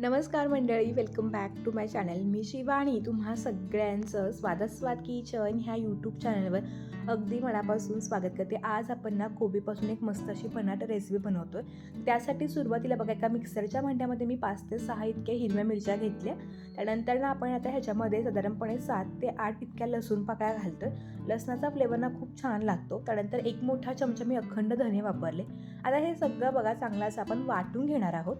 नमस्कार मंडळी welcome back to my channel मी शिवाणी तुम्हा सगळ्यांचं स्वादास्वाद किचन ह्या यूट्यूब चॅनलवर अगदी मनापासून स्वागत करते. आज आपण ना कोबीपासून एक मस्त अशी पनाट रेसिपी बनवतो आहे त्यासाठी सुरुवातीला बघा एका मिक्सरच्या भांड्यामध्ये मी पाच ते सहा इतक्या हिरव्या मिरच्या घेतल्या. त्यानंतर ना आपण आता ह्याच्यामध्ये साधारणपणे सात ते आठ इतक्या लसूण पाकळ्या घालतो लसणाचा फ्लेवर ना खूप छान लागतो. त्यानंतर एक मोठा चमचा मी अखंड धने वापरले. आता हे सगळं बघा चांगलं असं आपण वाटून घेणार आहोत.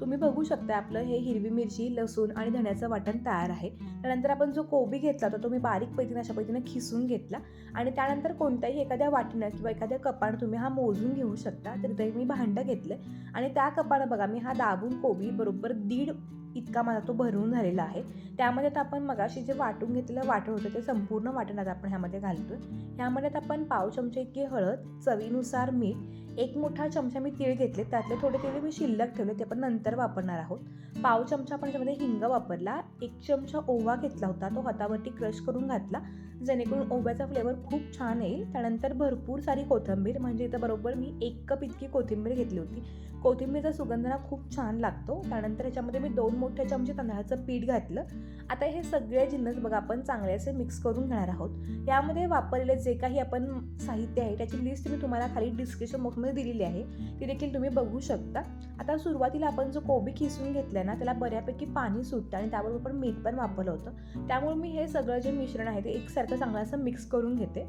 तुम्ही बघू शकता आपलं हे हिरवी मिरची लसूण आणि धण्याचं वाटण तयार आहे. त्यानंतर आपण जो कोबी घेतला तर तो मी बारीक पद्धतीने अशा पद्धतीने खिसून घेतला आणि त्यानंतर कोणत्याही एखाद्या वाटीनं किंवा एखाद्या कपानं तुम्ही हा मोजून घेऊ शकता. तर ते मी भांडं घेतलं आणि त्या कपानं बघा मी हा दाबून कोबी बरोबर दीड इतका माझा तो भरून झालेला आहे. त्यामध्ये आता आपण मगाशी जे वाटून घेतलेलं वाटण होतं ते संपूर्ण वाटण आता आपण ह्यामध्ये घालतो ह्यामध्ये आता आपण पाव चमचे इतकी हळद चवीनुसार मीठ एक मोठा चमचा मी तीळ घेतले त्यातले थोडे तीळ मी शिल्लक ठेवले ते पण नंतर वापरणार आहोत. पाव चमचा आपण त्याच्यामध्ये हिंग वापरला एक चमचा ओवा घेतला होता तो हातावरती क्रश करून घातला जेणेकरून ओव्याचा फ्लेवर खूप छान येईल. त्यानंतर भरपूर सारी कोथिंबीर म्हणजे इथं बरोबर मी एक कप इतकी कोथिंबीर घेतली होती. कोथिंबीरचा सुगंध ना खूप छान लागतो. त्यानंतर याच्यामध्ये मी दोन मोठ्या चमचे तांदळाचं पीठ घातलं. आता हे सगळे जिन्नस बघा आपण चांगले असे मिक्स करून घेणार आहोत. यामध्ये वापरलेले जे काही आपण साहित्य आहे त्याची लिस्ट मी तुम्हाला खाली डिस्क्रिप्शन बॉक्समध्ये दिलेली आहे. ती देखील तुम्ही बघू शकता. आता सुरुवातीला आपण जो कोबी खिसून घेतला ना त्याला बऱ्यापैकी पाणी सुटतं आणि त्याबरोबर पण मीठ पण वापरलं होतं. त्यामुळे मी हे सगळं जे मिश्रण आहे ते एकसारखं चांगलं असं मिक्स करून घेते.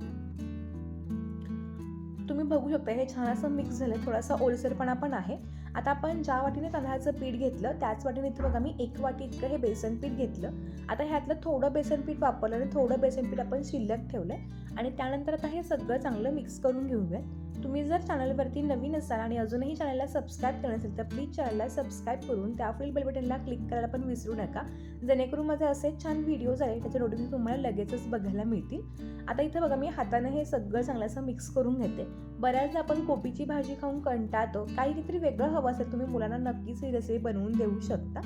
तुम्ही बघू शकता हे छान असं मिक्स झालं थोडासा ओलसरपणा पण आहे. आता आपण ज्या वाटीने तांदळाचं पीठ घेतलं त्याच वाटीने इथं बघा मी एक वाटी इतकं हे बेसन पीठ घेतलं. आता ह्यातलं थोडं बेसन पीठ वापरलं आणि थोडं बेसन पीठ आपण शिल्लक ठेवलं आणि त्यानंतर आता हे सगळं चांगलं मिक्स करून घेऊयात. तुम्ही जर चॅनलवरती नवीन असाल आणि अजूनही चॅनलला सबस्क्राईब केलं असेल तर प्लीज चॅनलला सबस्क्राईब करून त्यापुढील बेल बटनला क्लिक करायला पण विसरू नका. जेणेकरून माझे असे छान व्हिडिओज आहे त्याचे नोटिफिकेशन तुम्हाला लगेचच बघायला मिळतील. आता इथं बघा मी हाताने हे सगळं चांगलं असं मिक्स करून घेते. बऱ्याचदा आपण कोबीची भाजी खाऊन कंटाळतो. काहीतरी वेगळं हवं असेल तुम्ही मुलांना नक्कीच ही रेसिपी बनवून देऊ शकता.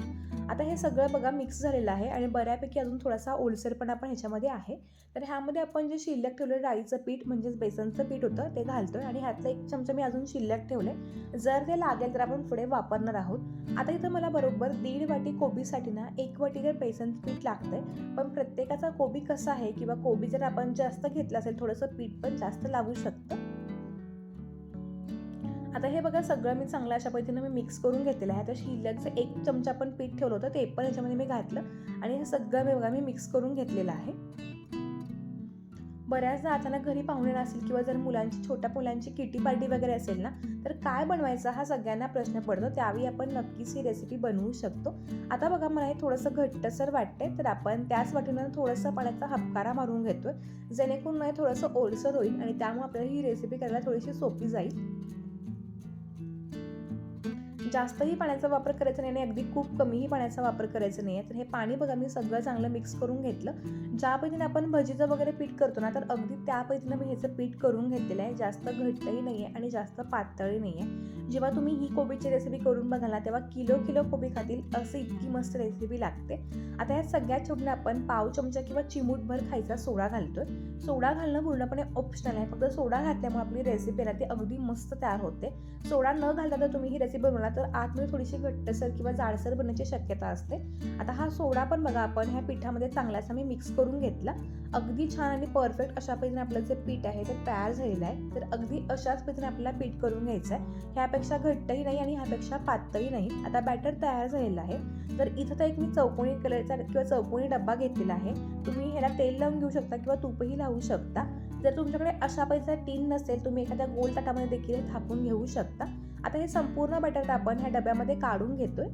आता हे सगळं बघा मिक्स झालेलं आहे आणि बऱ्यापैकी अजून थोडासा ओलसरपणा पण ह्याच्यामध्ये आहे. तर ह्यामध्ये आपण जे शिल्लक ठेवलं डाळीचं पीठ म्हणजेच बेसनचं पीठ होतं ते घालतोय आणि ह्यातलं एक चमचा मी अजून शिल्लक ठेवले जर ते लागेल तर आपण पुढे वापरणार आहोत. आता इथं मला बरोबर दीड वाटी कोबीसाठी ना एक वाटी जर बेसनचं पीठ लागतंय पण प्रत्येकाचा कोबी कसा आहे किंवा कोबी जर आपण जास्त घेतलं असेल थोडंसं पीठ पण जास्त लागू शकतं. आता हे बघा सगळं मी चांगलं अशा पद्धतीनं मी मिक्स करून घेतलेलं आहे. आता शिल्लकचं एक चमचा पण पीठ ठेवलं होतं ते पण याच्यामध्ये मी घातलं आणि हे सगळं मी बघा मी मिक्स करून घेतलेलं आहे. बऱ्याचदा अचानक घरी पाहुणे नसेल किंवा जर मुलांची छोट्या मुलांची किटी पार्टी वगैरे असेल ना तर काय बनवायचा हा सगळ्यांना प्रश्न पडतो. त्यावेळी आपण नक्कीच ही रेसिपी बनवू शकतो. आता बघा मला हे थोडंसं घट्टसर वाटतंय तर आपण त्याच वाटीनं थोडंसं पाण्याचा हपकारा मारून घेतोय. जेणेकरून मला थोडंसं ओलसर होईल आणि त्यामुळे आपल्याला ही रेसिपी करायला थोडीशी सोपी जाईल. जास्तही पाण्याचा वापर करायचा नाही आणि अगदी खूप कमीही पाण्याचा वापर करायचा नाही आहे. तर हे पाणी बघा मी सगळं चांगलं मिक्स करून घेतलं. ज्या पद्धतीने आपण भजीचं वगैरे पीठ करतो ना तर अगदी त्या पद्धतीनं मी ह्याचं पीठ करून घेतलेलं आहे. जास्त घट्टही नाही आहे आणि जास्त पातळही नाही आहे. जेव्हा तुम्ही ही कोबीची रेसिपी करून बघाल ना तेव्हा किलो किलो कोबी खातील असं इतकी मस्त रेसिपी लागते. आता या सगळ्यात छोट्या आपण पाव चमचा किंवा चिमूटभर खायचा सोडा घालतोय. सोडा घालणं पूर्णपणे ऑप्शनल आहे. फक्त सोडा घातल्यामुळे आपली रेसिपी ना ती अगदी मस्त तयार होते. सोडा न घालता तर तुम्ही ही रेसिपी बनवला तर आतमध्ये थोडीशी घट्टसर किंवा जाडसर बनण्याची शक्यता असते. आता हा सोडा पण बघा आपण ह्या पिठामध्ये चांगलासा मी मिक्स करून घेतला. अगदी छान आणि परफेक्ट अशा पद्धतीने आपलं जे पीठ आहे ते तयार झालेलं आहे. तर अगदी अशाच पद्धतीने आपल्याला पीठ करून घ्यायचं आहे. ह्यापेक्षा घट्टही नाही आणि ह्यापेक्षा पातळही नाही. आता बॅटर तयार झालेलं आहे. तर इथं तर एक मी चौकोनी कलरचा किंवा चौकोनी डब्बा घेतलेला आहे. तुम्ही ह्याला तेल लावून घेऊ शकता किंवा तूपही लावू शकता. जर तुमच्याकडे अशा पैसा टीन नसेल तुम्ही एखाद्या गोल ताटामध्ये देखील थापून घेऊ शकता. आता हे संपूर्ण बटर आपण ह्या डब्यामध्ये काढून घेतोय.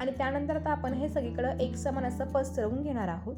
आणि त्यानंतर आता आपण हे सगळीकडं एक समान असं पसरवून घेणार आहोत.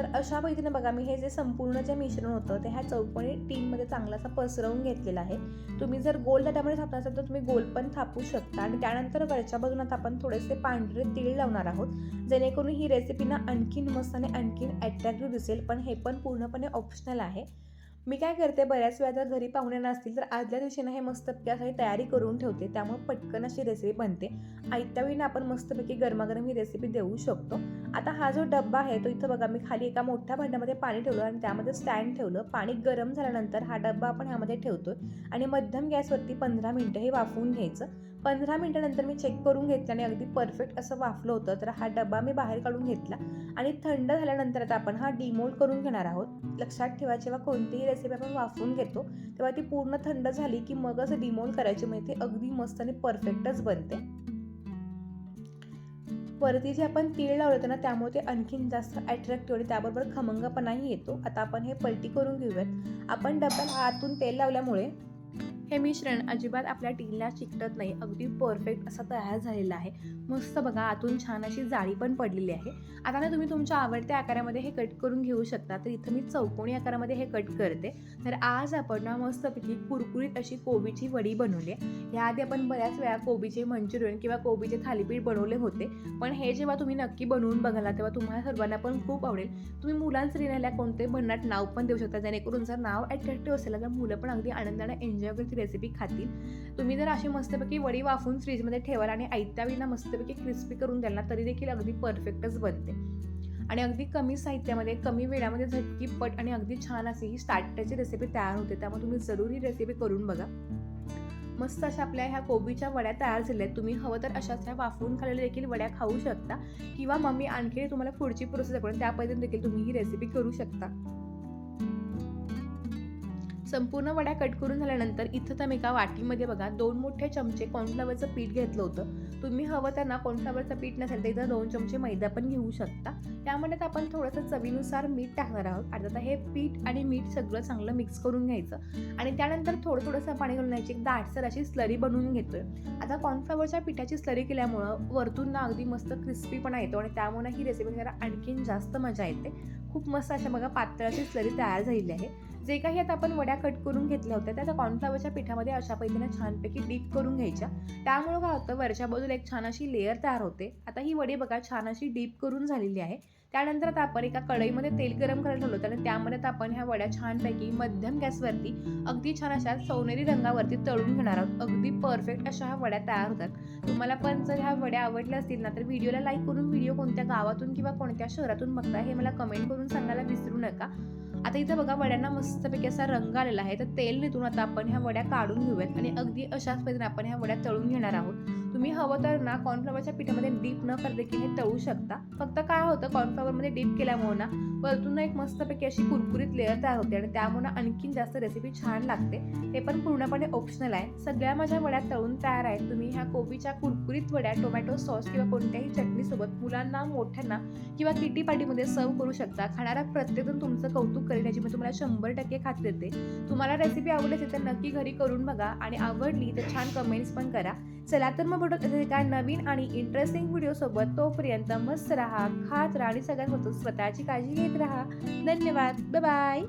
तर अशा पद्धतीने बघा मी हे जे संपूर्ण जे मिश्रण होतं ते ह्या चौकोनी टीनमध्ये चांगला असा पसरवून घेतलेला आहे. तुम्ही जर गोल त्यामध्ये थापणार असाल तर तुम्ही गोल पण थापू शकता. आणि त्यानंतर वरच्या बाजूला आपण थोडेसे पांढरे तीळ लावणार आहोत. जेणेकरून ही रेसिपी ना आणखीन मस्त आणि आणखीन अट्रॅक्टिव्ह दिसेल. पण हे पण पूर्णपणे ऑप्शनल आहे. मी काय करते बऱ्याच वेळा जर घरी पाहुणे नसतील तर आदल्या दिवशी ना हे मस्तपैकी अशी तयारी करून ठेवते. त्यामुळे पटकन अशी रेसिपी बनते. आयत्या वेळी ना आपण मस्तपैकी गरमागरम ही रेसिपी देऊ शकतो. आता हा जो डब्बा आहे तो इथं बघा मी खाली एका मोठ्या भांड्यामध्ये पाणी ठेवलं आणि त्यामध्ये स्टँड ठेवलं. पाणी गरम झाल्यानंतर हा डब्बा आपण ह्यामध्ये ठेवतो आणि मध्यम गॅसवरती पंधरा मिनटं हे वाफवून घ्यायचं. पंधरा मिनटानंतर मी चेक करून घेतलं आणि अगदी परफेक्ट असं वाफलं होतं. तर हा डबा मी बाहेर काढून घेतला आणि थंड झाल्यानंतर आता आपण हा डिमोल्ड करून घेणार आहोत. लक्षात ठेवा जेव्हा कोणतीही रेसिपी आपण वाफवून घेतो तेव्हा ती पूर्ण थंड झाली की मगच डिमोल्ड करायची म्हणजे ती अगदी मस्त आणि परफेक्टच बनते. वरती जे आपण तीळ लावलं होतं ना त्यामुळे ते आणखीन जास्त अट्रॅक्टिव्ह आणि त्याबरोबर खमंगपणाही येतो. आता आपण हे पलटी करून घेऊयात. आपण डब्याला आतून तेल लावल्यामुळे हे मिश्रण अजिबात आपल्या टीलला चिकटत नाही. अगदी परफेक्ट असा तयार झालेला आहे. मस्त बघा आतून छान अशी जाळी पण पडलेली आहे. आता ना तुम्ही तुमच्या आवडत्या आकारामध्ये हे कट करून घेऊ शकता. तर इथं मी चौकोनी आकारामध्ये हे कट करते. तर आज आपण ना मस्तपैकी कुरकुरीत अशी कोबीची वडी बनवली आहे. याआधी आपण बऱ्याच वेळा कोबीचे मंचुरियन किंवा कोबीचे थालीपीठ बनवले होते. पण हे जेव्हा तुम्ही नक्की बनवून बघाला तेव्हा तुम्हाला सर्वांना पण खूप आवडेल. तुम्ही मुलांस्त्रीला कोणते भन्नाट नाव पण देऊ शकता. जेणेकरून जर नाव अट्रॅक्टिव्ह असेल तर मुलं पण अगदी आनंदाने एन्जॉय करतील रेसिपी खातील. तुम्ही जर अशी मस्तपैकी वडी वाफून फ्रीजमध्ये ठेवाल आणि आयत्या मस्तपैकी क्रिस्पी करून द्याल ना तरी देखील अगदी परफेक्टच बनते. आणि अगदी कमी साहित्यामध्ये कमी वेळामध्ये झटकीपट आणि अगदी छान अशी ही स्टार्टरची रेसिपी तयार होते. त्यामुळे तुम्ही जरूर ही रेसिपी करून बघा. मस्त अशा आपल्या ह्या कोबीच्या वड्या तयार झाल्या आहेत. तुम्ही हवं तर अशाच ह्या वाफवून खाल्लेल्या देखील वड्या खाऊ शकता. किंवा मम्मी आणखी तुम्हाला पुढची प्रोसेस दाखवून त्या पद्धतीने देखील तुम्ही ही रेसिपी करू शकता. संपूर्ण वड्या कट करून झाल्यानंतर इथं तर मी एका वाटीमध्ये बघा दोन मोठे चमचे कॉर्नफ्लावरचं पीठ घेतलं होतं. तुम्ही हवं त्यांना कॉर्नफ्लॉवरचं पीठ नसेल तर इथं दोन चमचे मैदा पण घेऊ शकता. त्यामध्ये तर आपण थोडंसं चवीनुसार मीठ टाकणार आहोत. आणि आता हे पीठ आणि मीठ सगळं चांगलं मिक्स करून घ्यायचं. आणि त्यानंतर थोडं थोडंसं पाणी घालून घ्यायची. एक दाटसर अशी स्लरी बनवून घेतोय. आता कॉर्नफ्लॉवरच्या पिठाची स्लरी केल्यामुळं वरतून ना अगदी मस्त क्रिस्पीपणा येतो. आणि त्यामुळे ही रेसिपी जरा आणखीन जास्त मजा येते. खूप मस्त अशा बघा पातळाची स्लरी तयार झालेली आहे. जे काही आता आपण वड्या कट करून घेतल्या होत्या त्याचा कॉर्नफ्लावरच्या पिठामध्ये अशा पद्धतीने छानपैकी डीप करून घ्यायच्या. त्यामुळं काय होतं वरच्या बाजूला एक छान अशी लेअर तयार होते. आता ही वडी बघा छान अशी डीप करून झालेली आहे. त्यानंतर आता आपण एका कढईमध्ये तेल गरम करायला ठेवलं होतं आणि त्यामध्ये आता आपण ह्या वड्या छानपैकी मध्यम गॅसवरती अगदी छान अशा सोनेरी रंगावरती तळून घेणार आहोत. अगदी परफेक्ट अशा ह्या वड्या तयार होतात. तुम्हाला पण जर ह्या वड्या आवडल्या असतील ना तर व्हिडिओला लाईक करून व्हिडिओ कोणत्या गावातून किंवा कोणत्या शहरातून बघता हे मला कमेंट करून सांगायला विसरू नका. आता इथं बघा वड्यांना मस्तपैकी असा रंग आलेला आहे. तर तेल निघून आता आपण ह्या वड्या काढून घेऊयात. आणि अगदी अशाच पद्धतीने आपण ह्या वड्या तळून घेणार आहोत. तुम्ही हवं तर ना कॉर्नफ्लॉवरच्या पिठामध्ये डीप न कर देखील हे तळू शकता. फक्त काय होतं कॉर्नफ्लॉवरमध्ये डीप केल्यामुळे ना वरतून एक मस्तपैकी अशी कुरकुरीत लेअर तयार होते आणि त्यामुळे आणखीन जास्त रेसिपी छान लागते. ते पण पूर्णपणे ऑप्शनल आहे. सगळ्या माझ्या वड्या तळून तयार आहेत. तुम्ही ह्या कोबीच्या कुरकुरीत वड्या टोमॅटो सॉस किंवा कोणत्याही चटणीसोबत मुलांना मोठ्यांना किंवा किटी पार्टीमध्ये सर्व करू शकता. खाणारा प्रत्येकजण तुमचं कौतुक करेल याची मी तुम्हाला शंभर टक्के खात्री देते. तुम्हाला रेसिपी आवडली असेल तर नक्की घरी करून बघा आणि आवडली तर छान कमेंट्स पण करा. चला तर मग भेटत असेल काय नवीन आणि इंटरेस्टिंग व्हिडिओसोबत तोपर्यंत मस्त राहा खात राहा आणि सगळ्यात स्वतःची काळजी घेत राहा. धन्यवाद. बाय